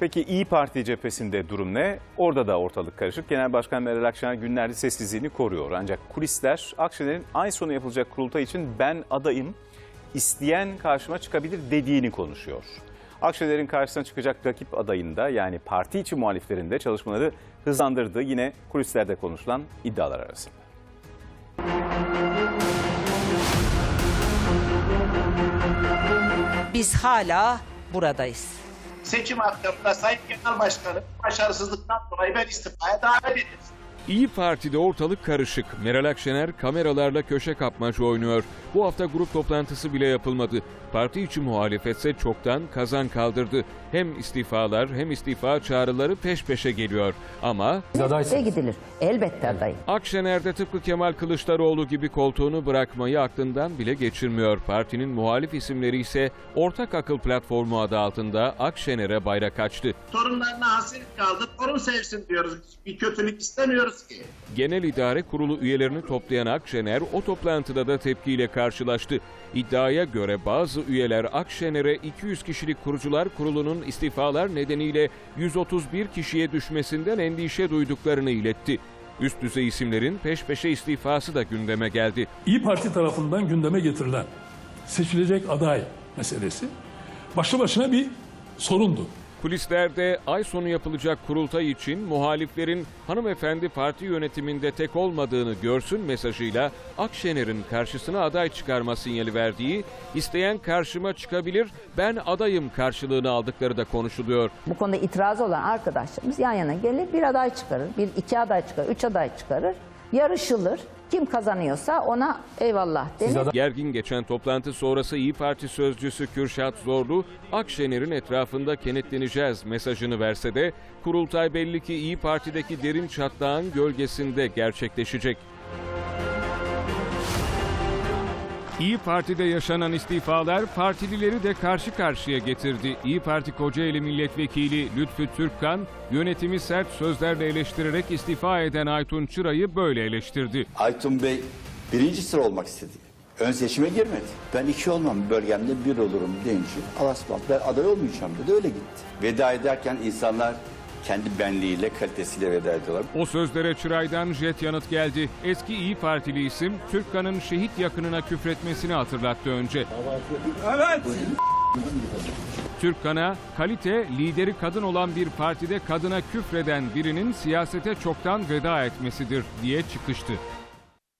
Peki İyi Parti cephesinde durum ne? Orada da ortalık karışık. Genel Başkan Meral Akşener günlerde sessizliğini koruyor. Ancak kulisler Akşener'in ay sonu yapılacak kurultay için ben adayım, isteyen karşıma çıkabilir dediğini konuşuyor. Akşener'in karşısına çıkacak rakip adayında yani parti içi muhaliflerinde çalışmaları hızlandırdı. Yine kulislerde konuşulan iddialar arasında. Biz hala buradayız. Seçim akşamında Sayın Genel Başkanım başarısızlıktan dolayı ben istifaya davet edildim. İyi Parti'de ortalık karışık. Meral Akşener kameralarla köşe kapmaca oynuyor. Bu hafta grup toplantısı bile yapılmadı. Parti içi muhalefetse çoktan kazan kaldırdı. Hem istifalar hem istifa çağrıları peş peşe geliyor. Ama Ve gidilir. Elbette adayım. Akşener de tıpkı Kemal Kılıçdaroğlu gibi koltuğunu bırakmayı aklından bile geçirmiyor. Partinin muhalif isimleri ise Ortak Akıl Platformu adı altında Akşener'e bayrak açtı. Torunlarına hasret kaldı. Torun sevsin diyoruz. Bir kötülük istemiyoruz. Genel İdare Kurulu üyelerini toplayan Akşener o toplantıda da tepkiyle karşılaştı. İddiaya göre bazı üyeler Akşener'e 200 kişilik kurucular kurulunun istifalar nedeniyle 131 kişiye düşmesinden endişe duyduklarını iletti. Üst düzey isimlerin peş peşe istifası da gündeme geldi. İyi Parti tarafından gündeme getirilen seçilecek aday meselesi başlı başına bir sorundu. Kulislerde ay sonu yapılacak kurultay için muhaliflerin hanımefendi parti yönetiminde tek olmadığını görsün mesajıyla Akşener'in karşısına aday çıkarma sinyali verdiği, isteyen karşıma çıkabilir ben adayım karşılığını aldıkları da konuşuluyor. Bu konuda itiraz olan arkadaşlarımız yan yana gelir bir aday çıkarır. Bir iki aday çıkarır. Üç aday çıkarır. Yarışılır. Kim kazanıyorsa ona eyvallah denir. Gergin geçen toplantı sonrası İyi Parti sözcüsü Kürşat Zorlu, Akşener'in etrafında kenetleneceğiz mesajını verse de kurultay belli ki İyi Parti'deki derin çatlağın gölgesinde gerçekleşecek. İyi Parti'de yaşanan istifalar partilileri de karşı karşıya getirdi. İyi Parti Kocaeli Milletvekili Lütfü Türkkan, yönetimi sert sözlerle eleştirerek istifa eden Aytun Çıra'yı böyle eleştirdi. Aytun Bey birinci sıra olmak istedi. Ön seçime girmedi. Ben iki olmam bölgemde bir olurum deyince Alasman ben aday olmayacağım dedi öyle gitti. Veda ederken insanlar kendi benliğiyle kalitesiyle veda ediyorlar. O sözlere Çıray'dan jet yanıt geldi. Eski İyi Partili isim Türkkan'ın şehit yakınına küfretmesini hatırlattı önce. Evet. Türkkan'a kalite lideri kadın olan bir partide kadına küfreden birinin siyasete çoktan veda etmesidir diye çıkıştı.